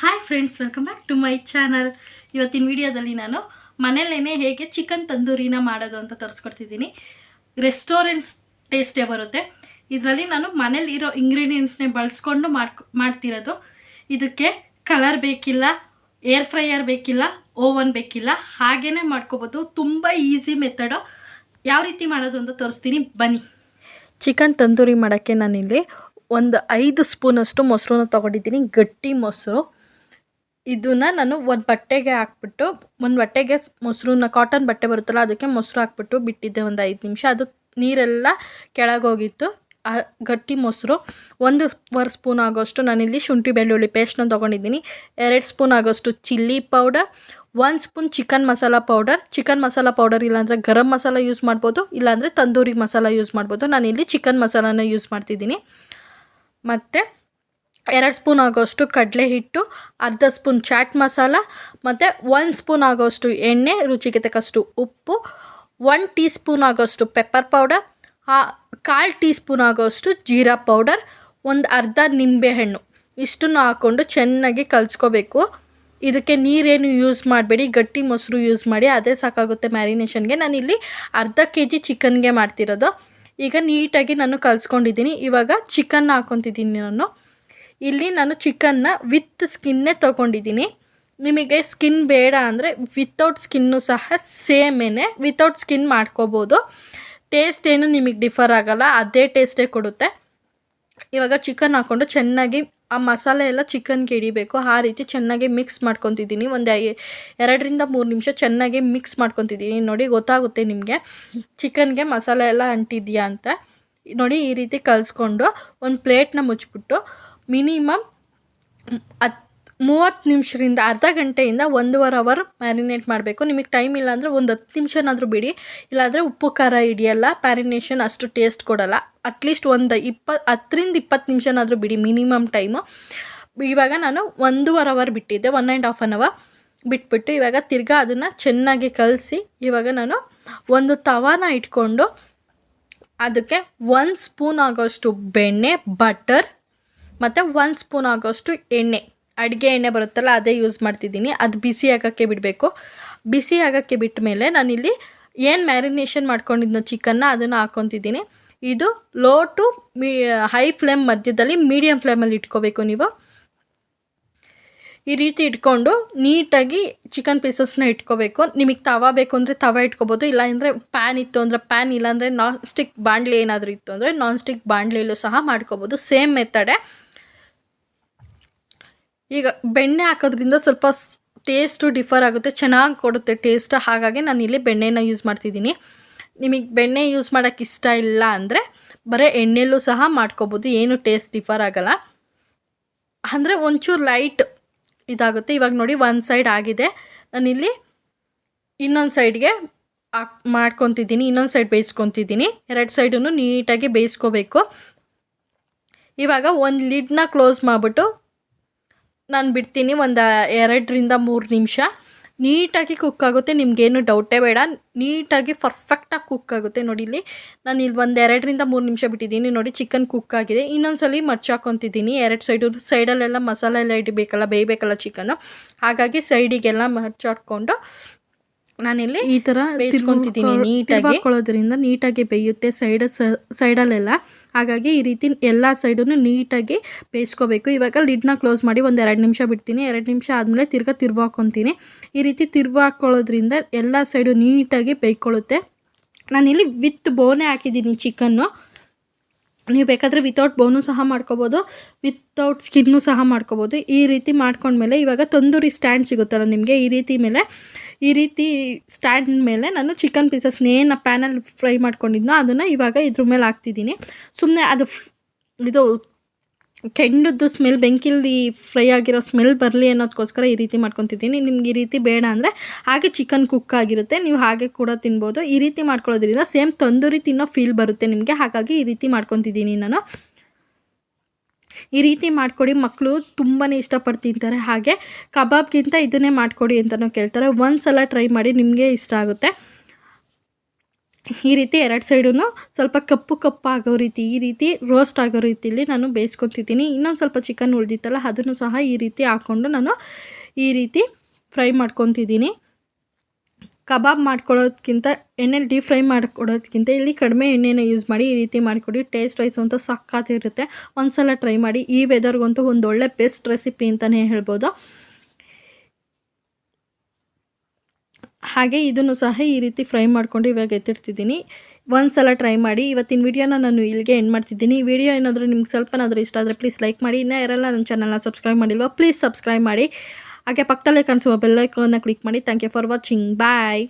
Hi friends welcome back to my channel ಇವತ್ತಿನ ವಿಡಿಯೋದಲ್ಲಿ ನಾನು ಮನೇಲೇ ಹೇಗೆ ಚಿಕನ್ ತಂದೂರಿನ ಮಾಡೋದು ಅಂತ ತೋರಿಸ್ಕೊಡ್ತಿದ್ದೀನಿ. ರೆಸ್ಟೋರೆಂಟ್ಸ್ ಟೇಸ್ಟೇ ಬರುತ್ತೆ. ಇದರಲ್ಲಿ ನಾನು ಮನೇಲಿ ಇರೋ ಇಂಗ್ರೀಡಿಯೆಂಟ್ಸ್ನೇ ಬಳಸ್ಕೊಂಡು ಮಾಡ್ಕೊ, ಮಾಡ್ತಿರೋದು. ಇದಕ್ಕೆ ಕಲರ್ ಬೇಕಿಲ್ಲ ಏರ್ ಫ್ರೈಯರ್ ಬೇಕಿಲ್ಲ ಓವನ್ ಬೇಕಿಲ್ಲ ಹಾಗೇ ಮಾಡ್ಕೋಬೋದು. ತುಂಬ ಈಸಿ ಮೆಥಡು ಯಾವ ರೀತಿ ಮಾಡೋದು ಅಂತ ತೋರಿಸ್ತೀನಿ. ಬನ್ನಿ. ಚಿಕನ್ ತಂದೂರಿ ಮಾಡೋಕ್ಕೆ ನಾನಿಲ್ಲಿ ಒಂದು ಐದು ಸ್ಪೂನಷ್ಟು ಮೊಸರನ್ನ ತೊಗೊಂಡಿದ್ದೀನಿ. ಗಟ್ಟಿ ಮೊಸರು ಇದನ್ನ ನಾನು ಒಂದು ಬಟ್ಟೆಗೆ ಹಾಕ್ಬಿಟ್ಟು, ಒಂದು ಬಟ್ಟೆಗೆ ಮೊಸರನ್ನ ಕಾಟನ್ ಬಟ್ಟೆ ಬರುತ್ತಲ್ಲ, ಅದಕ್ಕೆ ಮೊಸರು ಹಾಕ್ಬಿಟ್ಟು ಬಿಟ್ಟಿದ್ದೆ ಒಂದು ಐದು ನಿಮಿಷ. ಅದು ನೀರೆಲ್ಲ ಕೆಳಗೋಗಿತ್ತು. ಗಟ್ಟಿ ಮೊಸರು, ಒಂದು ವರ್ ಸ್ಪೂನ್ ಆಗೋಷ್ಟು ನಾನಿಲ್ಲಿ ಶುಂಠಿ ಬೆಳ್ಳುಳ್ಳಿ ಪೇಸ್ಟ್ನ ತೊಗೊಂಡಿದ್ದೀನಿ. ಎರಡು ಸ್ಪೂನ್ ಆಗೋಷ್ಟು ಚಿಲ್ಲಿ ಪೌಡರ್ ಒಂದು spoon chicken masala powder chicken masala powder ಇಲ್ಲಾಂದರೆ ಗರಂ ಮಸಾಲ ಯೂಸ್ ಮಾಡ್ಬೋದು, ಇಲ್ಲಾಂದರೆ ತಂದೂರಿ ಮಸಾಲ ಯೂಸ್ ಮಾಡ್ಬೋದು. ನಾನಿಲ್ಲಿ ಚಿಕನ್ ಮಸಾಲನ ಯೂಸ್ ಮಾಡ್ತಿದ್ದೀನಿ. ಮತ್ತು ಎರಡು ಸ್ಪೂನ್ ಆಗೋಷ್ಟು ಕಡಲೆ ಹಿಟ್ಟು, ಅರ್ಧ ಸ್ಪೂನ್ ಚಾಟ್ ಮಸಾಲ ಮತ್ತು ಒಂದು ಸ್ಪೂನ್ ಆಗೋಷ್ಟು ಎಣ್ಣೆ, ರುಚಿಗೆ ತಕ್ಕಷ್ಟು ಉಪ್ಪು ಒನ್ ಟೀ ಸ್ಪೂನ್ ಆಗೋಷ್ಟು ಪೆಪ್ಪರ್ ಪೌಡರ್ ಕಾಲು ಟೀ ಸ್ಪೂನ್ ಆಗೋಷ್ಟು ಜೀರಾ ಪೌಡರ್ ಒಂದು ಅರ್ಧ ನಿಂಬೆಹಣ್ಣು ಇಷ್ಟನ್ನು ಹಾಕ್ಕೊಂಡು ಚೆನ್ನಾಗಿ ಕಲಿಸ್ಕೋಬೇಕು. ಇದಕ್ಕೆ ನೀರೇನು ಯೂಸ್ ಮಾಡಬೇಡಿ, ಗಟ್ಟಿ ಮೊಸರು ಯೂಸ್ ಮಾಡಿ, ಅದೇ ಸಾಕಾಗುತ್ತೆ ಮ್ಯಾರಿನೇಷನ್ಗೆ ನಾನಿಲ್ಲಿ ಅರ್ಧ ಕೆ ಜಿ ಚಿಕನ್ಗೆ ಮಾಡ್ತಿರೋದು. ಈಗ ನೀಟಾಗಿ ನಾನು ಕಲ್ಸ್ಕೊಂಡಿದ್ದೀನಿ. ಇವಾಗ ಚಿಕನ್ ಹಾಕ್ಕೊತಿದ್ದೀನಿ ನಾನು. ಇಲ್ಲಿ ನಾನು ಚಿಕನ್ನ ವಿತ್ ಸ್ಕಿನ್ನೇ ತೊಗೊಂಡಿದ್ದೀನಿ. ನಿಮಗೆ ಸ್ಕಿನ್ ಬೇಡ ಅಂದರೆ ವಿತೌಟ್ ಸ್ಕಿನ್ನು ಸಹ ಸೇಮೇನೆ ವಿತೌಟ್ ಸ್ಕಿನ್ ಮಾಡ್ಕೋಬೋದು. ಟೇಸ್ಟ್ ಏನು ನಿಮಗೆ ಡಿಫರ್ ಆಗಲ್ಲ, ಅದೇ ಟೇಸ್ಟೇ ಕೊಡುತ್ತೆ. ಇವಾಗ ಚಿಕನ್ ಹಾಕ್ಕೊಂಡು ಚೆನ್ನಾಗಿ ಆ ಮಸಾಲೆ ಎಲ್ಲ ಚಿಕನ್ಗೆ ಹಿಡಿಬೇಕು. ಆ ರೀತಿ ಚೆನ್ನಾಗಿ ಮಿಕ್ಸ್ ಮಾಡ್ಕೊತಿದ್ದೀನಿ. ಒಂದು ಎರಡರಿಂದ ಮೂರು ನಿಮಿಷ ಚೆನ್ನಾಗಿ ಮಿಕ್ಸ್ ಮಾಡ್ಕೊತಿದ್ದೀನಿ. ನೋಡಿ ಗೊತ್ತಾಗುತ್ತೆ ನಿಮಗೆ. ಚಿಕನ್ಗೆ ಮಸಾಲೆ ಎಲ್ಲ ಅಂಟಿದೆಯಾ ಅಂತ. ನೋಡಿ ಈ ರೀತಿ ಕಲಿಸ್ಕೊಂಡು ಒಂದು ಪ್ಲೇಟ್ನ ಮುಚ್ಚಿಬಿಟ್ಟು ಮಿನಿಮಮ್ ಹತ್ತು ಮೂವತ್ತು ನಿಮಿಷದಿಂದ ಅರ್ಧ ಗಂಟೆಯಿಂದ ಒಂದೂವರೆ ಅವರ್ ಮ್ಯಾರಿನೇಟ್ ಮಾಡಬೇಕು. ನಿಮಗೆ ಟೈಮ್ ಇಲ್ಲ ಅಂದರೆ ಒಂದು ಹತ್ತು ನಿಮಿಷನಾದರೂ ಬಿಡಿ. ಇಲ್ಲಾಂದರೆ ಉಪ್ಪು, ಖಾರ ಹಿಡಿಯಲ್ಲ ಪ್ಯಾರಿನೇಷನ್ ಅಷ್ಟು ಟೇಸ್ಟ್ ಕೊಡಲ್ಲ. ಅಟ್ಲೀಸ್ಟ್ ಒಂದು ಇಪ್ಪ, ಹತ್ತರಿಂದ ಇಪ್ಪತ್ತು ನಿಮಿಷನಾದರೂ ಬಿಡಿ, ಮಿನಿಮಮ್ ಟೈಮು. ಇವಾಗ ನಾನು ಒಂದೂವರೆ ಅವರ್ ಬಿಟ್ಟಿದ್ದೆ, one and half an hour ಬಿಟ್ಬಿಟ್ಟು ಇವಾಗ ತಿರ್ಗಾ ಅದನ್ನು ಚೆನ್ನಾಗಿ ಕಲಸಿ ಇವಾಗ ನಾನು ಒಂದು ತವಾನ ಇಟ್ಕೊಂಡು ಅದಕ್ಕೆ ಒಂದು ಸ್ಪೂನ್ ಆಗೋಷ್ಟು ಬೆಣ್ಣೆ, ಬಟರ್ ಮತ್ತು ಒಂದು ಸ್ಪೂನ್ ಆಗೋಷ್ಟು ಎಣ್ಣೆ. ಅಡುಗೆ ಎಣ್ಣೆ ಬರುತ್ತಲ್ಲ, ಅದೇ ಯೂಸ್ ಮಾಡ್ತಿದ್ದೀನಿ. ಅದು ಬಿಸಿ ಆಗೋಕ್ಕೆ ಬಿಡಬೇಕು. ಬಿಸಿ ಆಗೋಕ್ಕೆ ಬಿಟ್ಟ ಮೇಲೆ ನಾನಿಲ್ಲಿ ಏನು ಮ್ಯಾರಿನೇಷನ್ ಮಾಡ್ಕೊಂಡಿದ್ನೋ ಚಿಕನ್ನ ಅದನ್ನು ಹಾಕ್ಕೊತಿದ್ದೀನಿ ಇದು ಲೋ ಟು ಮೀ ಹೈ ಫ್ಲೇಮ್ ಮಧ್ಯದಲ್ಲಿ ಮೀಡಿಯಮ್ ಫ್ಲೇಮಲ್ಲಿ ಇಟ್ಕೋಬೇಕು ನೀವು. ಈ ರೀತಿ ಇಟ್ಕೊಂಡು ನೀಟಾಗಿ ಚಿಕನ್ ಪೀಸಸ್ನ ಇಟ್ಕೋಬೇಕು. ನಿಮಗೆ ತವಾ ಬೇಕು ಅಂದರೆ ತವ ಇಟ್ಕೋಬೋದು. ಇಲ್ಲ ಅಂದರೆ ಪ್ಯಾನ್ ಇತ್ತು ಅಂದರೆ ಪ್ಯಾನ್ ಇಲ್ಲಾಂದರೆ ನಾನ್ ಸ್ಟಿಕ್ ಬಾಂಡ್ಲಿ ಏನಾದರೂ ಇತ್ತು ಅಂದರೆ ನಾನ್ ಸ್ಟಿಕ್ ಬಾಂಡ್ಲಿಯಲ್ಲೂ ಸಹ ಮಾಡ್ಕೋಬೋದು. ಸೇಮ್ ಮೆಥಡೆ ಈಗ ಬೆಣ್ಣೆ ಹಾಕೋದ್ರಿಂದ ಸ್ವಲ್ಪ ಟೇಸ್ಟು ಡಿಫರ್ ಆಗುತ್ತೆ, ಚೆನ್ನಾಗಿ ಕೊಡುತ್ತೆ ಟೇಸ್ಟ್ ಹಾಗಾಗಿ ನಾನು ಇಲ್ಲಿ ಬೆಣ್ಣೆನ ಯೂಸ್ ಮಾಡ್ತಿದ್ದೀನಿ. ನಿಮಗೆ ಬೆಣ್ಣೆ ಯೂಸ್ ಮಾಡೋಕ್ಕೆ ಇಷ್ಟ ಇಲ್ಲ ಅಂದರೆ ಬರೀ ಎಣ್ಣೆಲ್ಲೂ ಸಹ ಮಾಡ್ಕೋಬೋದು, ಏನು ಟೇಸ್ಟ್ ಡಿಫರ್ ಆಗೋಲ್ಲ. ಅಂದರೆ ಒಂಚೂರು ಲೈಟ್ ಇದಾಗುತ್ತೆ, ಇವಾಗ ನೋಡಿ ಒಂದು ಸೈಡ್ ಆಗಿದೆ. ನಾನಿಲ್ಲಿ ಇನ್ನೊಂದು ಸೈಡ್ಗೆ ಹಾಕ್ ಮಾಡ್ಕೊತಿದ್ದೀನಿ, ಇನ್ನೊಂದು ಸೈಡ್ ಬೇಯಿಸ್ಕೊತಿದ್ದೀನಿ. ಎರಡು ಸೈಡೂ ನೀಟಾಗಿ ಬೇಯಿಸ್ಕೋಬೇಕು. ಇವಾಗ ಒಂದು ಲಿಡ್ನ ಕ್ಲೋಸ್ ಮಾಡಿಬಿಟ್ಟು ನಾನು ಬಿಡ್ತೀನಿ ಒಂದು ಎರಡರಿಂದ ಮೂರು ನಿಮಿಷ. ನೀಟಾಗಿ ಕುಕ್ ಆಗುತ್ತೆ, ನಿಮಗೇನು ಡೌಟೇ ಬೇಡ. ನೀಟಾಗಿ ಪರ್ಫೆಕ್ಟಾಗಿ ಕುಕ್ ಆಗುತ್ತೆ ನೋಡಿ ಇಲ್ಲಿ. ನಾನು ಇಲ್ಲಿ ಒಂದು ಎರಡರಿಂದ ಮೂರು ನಿಮಿಷ ಬಿಟ್ಟಿದ್ದೀನಿ ನೋಡಿ ಚಿಕನ್ ಕುಕ್ ಆಗಿದೆ. ಇನ್ನೊಂದ್ಸಲಿ ಮರ್ಚ್ ಹಾಕೊತಿದ್ದೀನಿ. ಎರಡು ಸೈಡು ಸೈಡಲ್ಲೆಲ್ಲ ಮಸಾಲೆ ಎಲ್ಲ ಇಡಬೇಕಲ್ಲ, ಬೇಯಬೇಕಲ್ಲ ಚಿಕನ್ನು ಹಾಗಾಗಿ ಸೈಡಿಗೆಲ್ಲ ಮರ್ಚಾಡ್ಕೊಂಡು ನಾನಿಲ್ಲಿ ಈ ಥರ ಬೇಯಿಸ್ಕೊತಿದ್ದೀನಿ ನೀಟಾಗಿ. ಹಾಕೊಳ್ಳೋದ್ರಿಂದ ನೀಟಾಗಿ ಬೇಯುತ್ತೆ ಸೈಡ್ ಸೈಡಲ್ಲೆಲ್ಲ. ಹಾಗಾಗಿ ಈ ರೀತಿ ಎಲ್ಲ ಸೈಡೂ ನೀಟಾಗಿ ಬೇಯಿಸ್ಕೋಬೇಕು. ಇವಾಗ ಲಿಡ್ನ ಕ್ಲೋಸ್ ಮಾಡಿ ಒಂದು ಎರಡು ನಿಮಿಷ ಬಿಡ್ತೀನಿ. ಎರಡು ನಿಮಿಷ ಆದಮೇಲೆ ತಿರ್ಗಾ ತಿರ್ವು ಹಾಕ್ಕೊತೀನಿ ಈ ರೀತಿ ತಿರ್ವು ಹಾಕ್ಕೊಳ್ಳೋದ್ರಿಂದ ಎಲ್ಲ ಸೈಡು ನೀಟಾಗಿ ಬೇಯ್ಕೊಳ್ಳುತ್ತೆ. ನಾನಿಲ್ಲಿ ವಿತ್ ಬೋನೆ ಹಾಕಿದ್ದೀನಿ ಚಿಕನ್ನು. ನೀವು ಬೇಕಾದರೆ ವಿತೌಟ್ ಬೋನು ಸಹ ಮಾಡ್ಕೋಬೋದು. ವಿತೌಟ್ ಸ್ಕಿನ್ನು ಸಹ ಮಾಡ್ಕೋಬೋದು. ಈ ರೀತಿ ಮಾಡ್ಕೊಂಡ್ಮೇಲೆ ಇವಾಗ ತಂದೂರಿ ಸ್ಟ್ಯಾಂಡ್ ಸಿಗುತ್ತಲ್ಲ ನಿಮಗೆ ಈ ರೀತಿ ಮೇಲೆ ಈ ರೀತಿ ಸ್ಟ್ಯಾಂಡ್ ಮೇಲೆ ನಾನು ಚಿಕನ್ ಪೀಸಸ್ನೇನು ಪ್ಯಾನಲ್ಲಿ ಫ್ರೈ ಮಾಡ್ಕೊಂಡಿದ್ನೋ ಅದನ್ನು ಇವಾಗ ಇದ್ರ ಮೇಲೆ ಹಾಕ್ತಿದ್ದೀನಿ. ಸುಮ್ಮನೆ ಅದು ಇದು ಕೆಂಡದ್ದು ಸ್ಮೆಲ್ ಬೆಂಕಿಲ್ದಿ ಫ್ರೈ ಆಗಿರೋ ಸ್ಮೆಲ್ ಬರಲಿ ಅನ್ನೋದಕ್ಕೋಸ್ಕರ ಈ ರೀತಿ ಮಾಡ್ಕೊತಿದ್ದೀನಿ. ನಿಮ್ಗೆ ಈ ರೀತಿ ಬೇಡ ಅಂದರೆ ಹಾಗೆ ಚಿಕನ್ ಕುಕ್ ಆಗಿರುತ್ತೆ. ನೀವು ಹಾಗೆ ಕೂಡ ತಿನ್ಬೋದು. ಈ ರೀತಿ ಮಾಡ್ಕೊಳ್ಳೋದ್ರಿಂದ ಸೇಮ್ ತಂದೂರಿ ತಿನ್ನೋ ಫೀಲ್ ಬರುತ್ತೆ ನಿಮಗೆ. ಹಾಗಾಗಿ ಈ ರೀತಿ ಮಾಡ್ಕೊತಿದ್ದೀನಿ ನಾನು. ಈ ರೀತಿ ಮಾಡಿಕೊಡಿ. ಮಕ್ಕಳು ತುಂಬಾ ಇಷ್ಟಪಟ್ಟು ತಿಂತಾರೆ. ಹಾಗೆ ಕಬಾಬ್ಗಿಂತ ಇದನ್ನೇ ಮಾಡಿಕೊಡಿ ಅಂತಲೂ ಕೇಳ್ತಾರೆ. ಒಂದು ಸಲ ಟ್ರೈ ಮಾಡಿ ನಿಮಗೆ ಇಷ್ಟ ಆಗುತ್ತೆ. ಈ ರೀತಿ ಎರಡು ಸೈಡೂ ಸ್ವಲ್ಪ ಕಪ್ಪು ಕಪ್ಪು ಆಗೋ ರೀತಿ, ಈ ರೀತಿ ರೋಸ್ಟ್ ಆಗೋ ರೀತಿಯಲ್ಲಿ ನಾನು ಬೇಯಿಸ್ಕೊತಿದ್ದೀನಿ. ಇನ್ನೊಂದು ಸ್ವಲ್ಪ ಚಿಕನ್ ಉಳಿದಿತ್ತಲ್ಲ, ಅದನ್ನು ಸಹ ಈ ರೀತಿ ಹಾಕ್ಕೊಂಡು ನಾನು ಈ ರೀತಿ ಫ್ರೈ ಮಾಡ್ಕೊತಿದ್ದೀನಿ. ಕಬಾಬ್ ಮಾಡ್ಕೊಳ್ಳೋದ್ಕಿಂತ ಎಣ್ಣೆಲಿ ಡೀಪ್ ಫ್ರೈ ಮಾಡ್ಕೊಡೋದ್ಕಿಂತ ಇಲ್ಲಿ ಕಡಿಮೆ ಎಣ್ಣೆನ ಯೂಸ್ ಮಾಡಿ ಈ ರೀತಿ ಮಾಡಿಕೊಡಿ. ಟೇಸ್ಟ್ ವೈಸ್ ಅಂತೂ ಸಕ್ಕತ್ತಿರುತ್ತೆ ಒಂದು ಸಲ ಟ್ರೈ ಮಾಡಿ. ಈ ವೆದರ್ಗಂತೂ ಒಂದು ಒಳ್ಳೆ ಬೆಸ್ಟ್ ರೆಸಿಪಿ ಅಂತಲೇ ಹೇಳ್ಬೋದು. ಹಾಗೆ ಇದನ್ನು ಸಹ ಈ ರೀತಿ ಫ್ರೈ ಮಾಡ್ಕೊಂಡು ಇವಾಗ ಎತ್ತಿಡ್ತಿದ್ದೀನಿ. ಒಂದು ಸಲ ಟ್ರೈ ಮಾಡಿ. ಇವತ್ತಿನ ವಿಡಿಯೋನ ನಾನು ಇಲ್ಲಿಗೆ ಎಂಡ್ ಮಾಡ್ತಿದ್ದೀನಿ. ವಿಡಿಯೋ ಏನಾದರೂ ನಿಮ್ಗೆ ಸ್ವಲ್ಪನಾದರೂ ಇಷ್ಟ ಆದರೆ ಪ್ಲೀಸ್ ಲೈಕ್ ಮಾಡಿ. ಇನ್ನೂ ಯಾರೆಲ್ಲ ನನ್ನ ಚಾನಲ್ನ ಸಬ್ಸ್ಕ್ರೈಬ್ ಮಾಡಿಲ್ವ ಪ್ಲೀಸ್ ಸಬ್ಸ್ಕ್ರೈಬ್ ಮಾಡಿ. ಹಾಗೆ ಪಕ್ಕದಲ್ಲೇ ಕಾಣಿಸುವ ಬೆಲ್ಲೈಕನ್ನ ಕ್ಲಿಕ್ ಮಾಡಿ. Thank you for watching bye